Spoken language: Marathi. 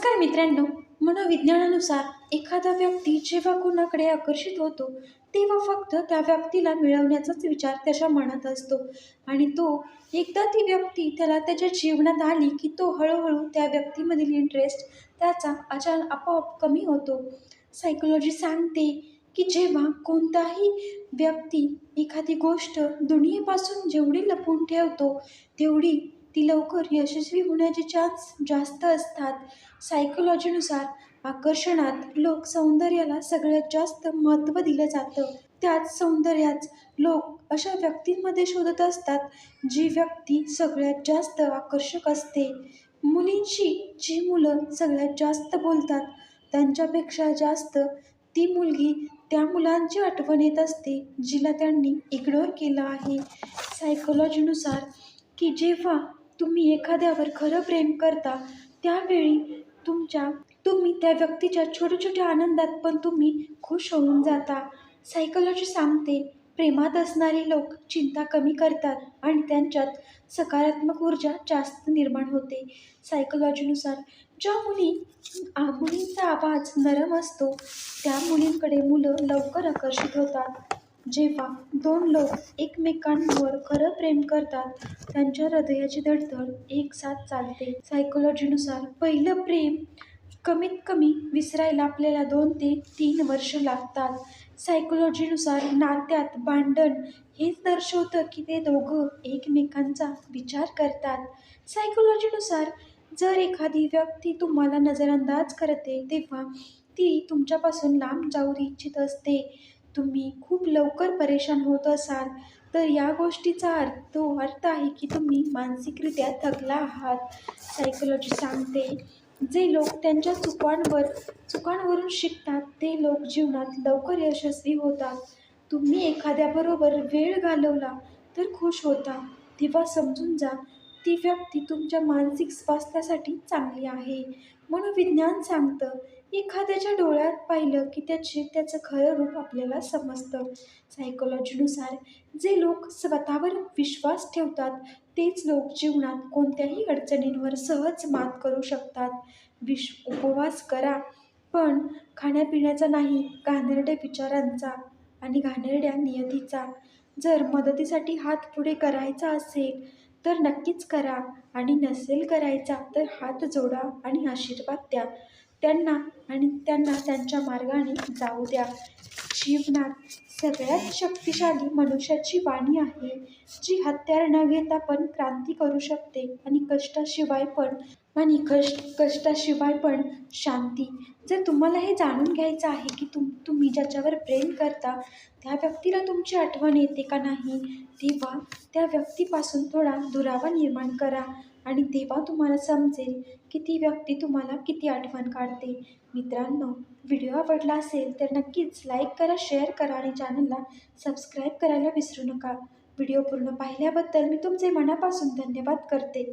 नमस्कार मित्रांनो. मनोविज्ञानानुसार एखादा व्यक्ती जेव्हा कोणाकडे आकर्षित होतो तेव्हा फक्त त्या व्यक्तीला मिळवण्याचाच विचार त्याच्या मनात असतो. आणि तो एकदा ती व्यक्ती त्याला त्याच्या जीवनात आली की तो हळूहळू त्या व्यक्तीमधील इंटरेस्ट त्याचा अचानक आपोआप कमी होतो. सायकोलॉजी सांगते की जेव्हा कोणताही व्यक्ती एखादी गोष्ट दुनियेपासून जेवढी लपवून ठेवतो तेवढी ती लवकर यशस्वी होण्याचे चान्स जास्त असतात. सायकोलॉजीनुसार आकर्षणात लोक सौंदर्याला सगळ्यात जास्त महत्त्व दिलं जातं. त्याच सौंदर्याच लोक अशा व्यक्तींमध्ये शोधत असतात जी व्यक्ती सगळ्यात जास्त आकर्षक असते. मुलींशी जी मुलं सगळ्यात जास्त बोलतात त्यांच्यापेक्षा जास्त ती मुलगी त्या मुलांची आठवण येत असते जिला त्यांनी इग्नोर केलं आहे. सायकोलॉजीनुसार की जेव्हा तुम्ही एखाद्यावर खरं प्रेम करता त्यावेळी तुमच्या तुम्ही त्या व्यक्तीच्या छोट्या छोट्या आनंदात पण तुम्ही खुश होऊन जाता. सायकोलॉजी सांगते प्रेमात असणारे लोक चिंता कमी करतात आणि त्यांच्यात सकारात्मक ऊर्जा जास्त निर्माण होते. सायकोलॉजीनुसार ज्या मुली मुलींचा आवाज नरम असतो त्या मुलींकडे मुलं लवकर आकर्षित होतात. जेव्हा दोन लोक एकमेकांवर खरं प्रेम करतात त्यांच्या हृदयाची धडधड एक साथ चालते. सायकोलॉजीनुसार पहिलं प्रेम कमीत कमी विसरायला आपल्याला दोन ते तीन वर्ष लागतात. सायकोलॉजीनुसार नात्यात भांडण हेच दर्शवतं की ते दोघं एकमेकांचा विचार करतात. सायकोलॉजीनुसार जर एखादी व्यक्ती तुम्हाला नजरअंदाज करते तेव्हा ती तुमच्यापासून लांब जाऊ इच्छित असते. तुम्ही खूप लवकर परेशान होत असाल तर या गोष्टीचा अर्थ तो अर्थ आहे की तुम्ही मानसिकरित्या थकला आहात. सायकोलॉजी सांगते जे लोक त्यांच्या चुकांवर चुकांवरून शिकतात ते लोक जीवनात लवकर यशस्वी होतात. तुम्ही एखाद्याबरोबर वेळ घालवला तर खुश होता तेव्हा समजून जा ती व्यक्ती तुमच्या मानसिक स्वास्थ्यासाठी चांगली आहे. म्हणून विज्ञान सांगतं एखाद्याच्या डोळ्यात पाहिलं की त्याचे त्याचं खरं रूप आपल्याला समजतं. सायकोलॉजीनुसार जे लोक स्वतःवर विश्वास ठेवतात तेच लोक जीवनात कोणत्याही अडचणींवर सहज मात करू शकतात. विश उपवास करा पण खाण्यापिण्याचा नाही घाणेरड्या विचारांचा आणि घाणेरड्या नियतीचा. जर मदतीसाठी हात पुढे करायचा असेल तर नक्कीच करा आणि नसेल करायचा तर हात जोडा आणि आशीर्वाद द्या. त्यांना आणि त्यांना त्यांच्या मार्गाने जाऊ द्या. जीवनात सगळ्यात शक्तिशाली मनुष्याची वाणी आहे जी हत्यार न घेता पण क्रांती करू शकते आणि कष्टाशिवाय पण आणि कष्ट कष्टाशिवाय पण शांती. जर तुम्हाला हे जाणून घ्यायचं आहे की तुम तुम्ही ज्याच्यावर प्रेम करता त्या व्यक्तीला तुमची आठवण येते का नाही? तेव्हा त्या व्यक्तीपासून थोडा दुरावा निर्माण करा आणि तेव्हा तुम्हाला समजेल की ती व्यक्ती तुम्हाला किती आठवण काढते. मित्रांनो व्हिडिओ आवडला असेल तर नक्कीच लाईक करा शेअर करा आणि चॅनलला सबस्क्राईब करायला विसरू नका. व्हिडिओ पूर्ण पाहिल्याबद्दल मी तुमचे मनापासून धन्यवाद करते.